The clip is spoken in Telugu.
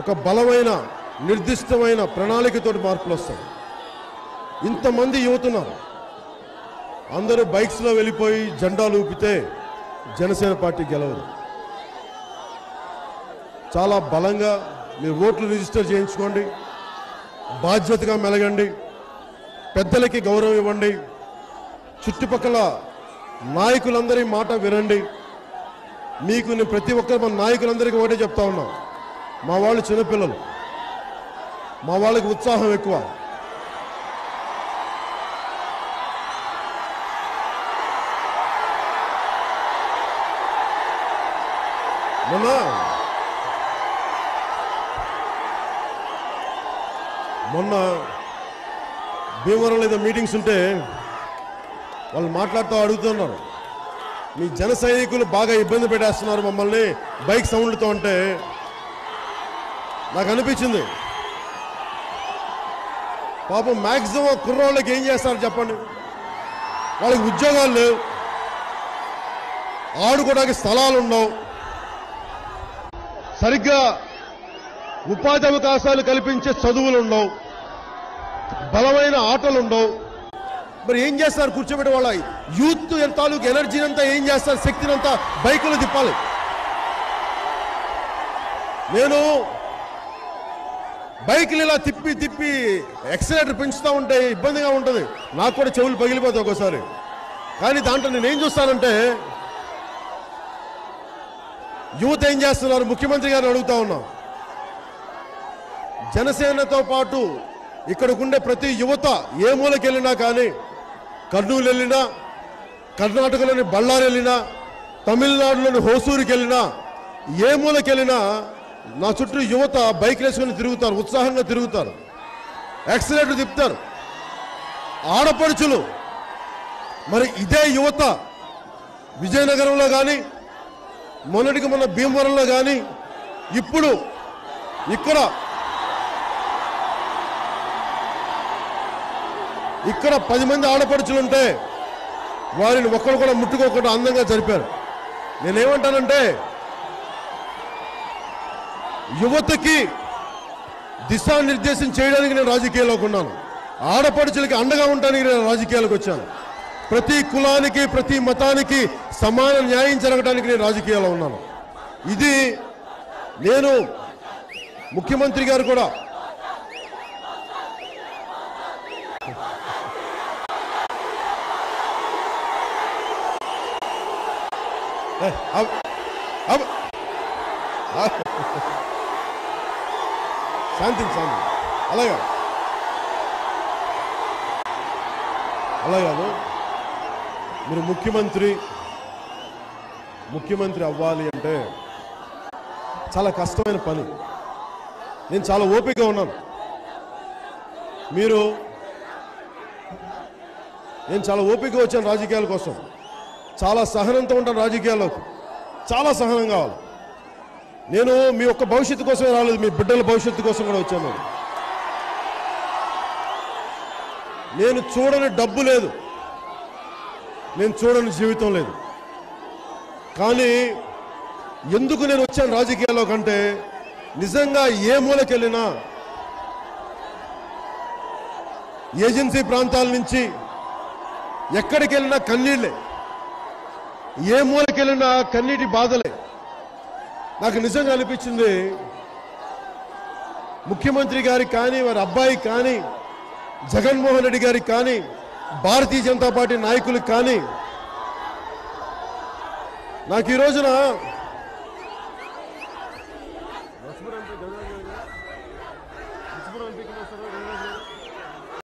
ఒక బలమైన నిర్దిష్టమైన ప్రణాళికతోటి మార్పులు వస్తాయి ఇంతమంది యువతున్నారు. అందరూ బైక్స్లో వెళ్ళిపోయి జెండాలు ఊపితే జనసేన పార్టీ గెలవదు. చాలా బలంగా మీరు ఓట్లు రిజిస్టర్ చేయించుకోండి. బాధ్యతగా మెలగండి. పెద్దలకి గౌరవం ఇవ్వండి. చుట్టుపక్కల నాయకులందరి మాట వినండి. మీకు నేను ప్రతి ఒక్కరు మన నాయకులందరికీ ఒకటే చెప్తా ఉన్నా. మా వాళ్ళు చిన్నపిల్లలు. మా వాళ్ళకి ఉత్సాహం ఎక్కువ. మొన్న మొన్న భీమవరంలో ఏదో మీటింగ్స్ ఉంటే వాళ్ళు మాట్లాడుతూ అడుగుతున్నారు. మీ జన సైనికులు బాగా ఇబ్బంది పెట్టేస్తున్నారు మమ్మల్ని. బైక్ సౌండ్తో అంటే నాకు అనిపించింది. పాపం మ్యాక్సిమం కుర్రోళ్ళకి ఏం చేస్తారు చెప్పండి. వాళ్ళకి ఉద్యోగాలు లేవు. ఆడుకోవడానికి స్థలాలు ఉండవు. సరిగ్గా ఉపాధి అవకాశాలు కల్పించే చదువులు ఉండవు. బలమైన ఆటలు ఉండవు. మరి ఏం చేస్తారు కూర్చోబెట్టే వాళ్ళ యూత్ తాలూకు ఎనర్జీని అంతా ఏం చేస్తారు శక్తిని అంతా బైకులు తిప్పాలి. నేను బైకులు ఇలా తిప్పి తిప్పి ఎక్సలేటర్ పెంచుతూ ఉంటే ఇబ్బందిగా ఉంటుంది. నాకు కూడా చెవులు పగిలిపోతాయి ఒక్కోసారి కానీ దాంట్లో నేను ఏం చూస్తానంటే యువత ఏం చేస్తున్నారు? ముఖ్యమంత్రి గారిని అడుగుతా ఉన్నాం. జనసేనతో పాటు ఇక్కడికుండే ప్రతి యువత ఏ మూలకెళ్ళినా కానీ కర్నూలు వెళ్ళినా కర్ణాటకలోని బళ్ళారి వెళ్ళినా తమిళనాడులోని హోసూరుకి వెళ్ళినా ఏ మూలకి వెళ్ళినా నా చుట్టూ యువత బైక్ వేసుకొని తిరుగుతారు ఉత్సాహంగా తిరుగుతారు. యాక్సిడెంట్ తిప్పుతారు. ఆడపడుచులు మరి ఇదే యువత విజయనగరంలో కానీ మొన్నటికి మొన్న భీమవరంలో కానీ ఇప్పుడు ఇక్కడ ఇక్కడ పది మంది ఆడపడుచులుంటే వారిని ఒక్కరు కూడా ముట్టుకోకుండా అందంగా జరిపారు. నేనేమంటానంటే యువతకి దిశానిర్దేశం చేయడానికి నేను రాజకీయాల్లోకి ఉన్నాను. ఆడపడుచులకి అండగా ఉండడానికి నేను రాజకీయాలకు వచ్చాను. ప్రతి కులానికి ప్రతి మతానికి సమాన న్యాయం జరగడానికి నేను రాజకీయాల్లో ఉన్నాను. ఇది నేను ముఖ్యమంత్రి గారు కూడా ఏ, అవ్- అవ్- శాంతి. అలా కాదు అలా కాదు మీరు ముఖ్యమంత్రి ముఖ్యమంత్రి అవ్వాలి అంటే చాలా కష్టమైన పని. నేను చాలా ఓపిక ఉన్నాను. మీరు నేను చాలా ఓపిక వచ్చాను రాజకీయాల కోసం. చాలా సహనంతో ఉంటాను రాజకీయాల్లోకి. చాలా సహనం కావాలి. నేను మీ ఒక్క భవిష్యత్తు కోసమే రాలేదు మీ బిడ్డల భవిష్యత్తు కోసం కూడా వచ్చాను నేను. నేను చూడని డబ్బు లేదు. నేను చూడని జీవితం లేదు. కానీ ఎందుకు నేను వచ్చాను రాజకీయాల్లో కంటే నిజంగా ఏ మూలకెళ్ళినా ఏజెన్సీ ప్రాంతాల నుంచి ఎక్కడికి వెళ్ళినా కన్నీళ్ళే. ఏ మూలకెళ్ళినా కన్నీటి బాధలే. నాకు నిజంగా అనిపించింది ముఖ్యమంత్రి గారికి కానీ వారి అబ్బాయి కానీ జగన్మోహన్ రెడ్డి గారికి కానీ భారతీయ జనతా పార్టీ నాయకులకు కానీ నాకు ఈ రోజున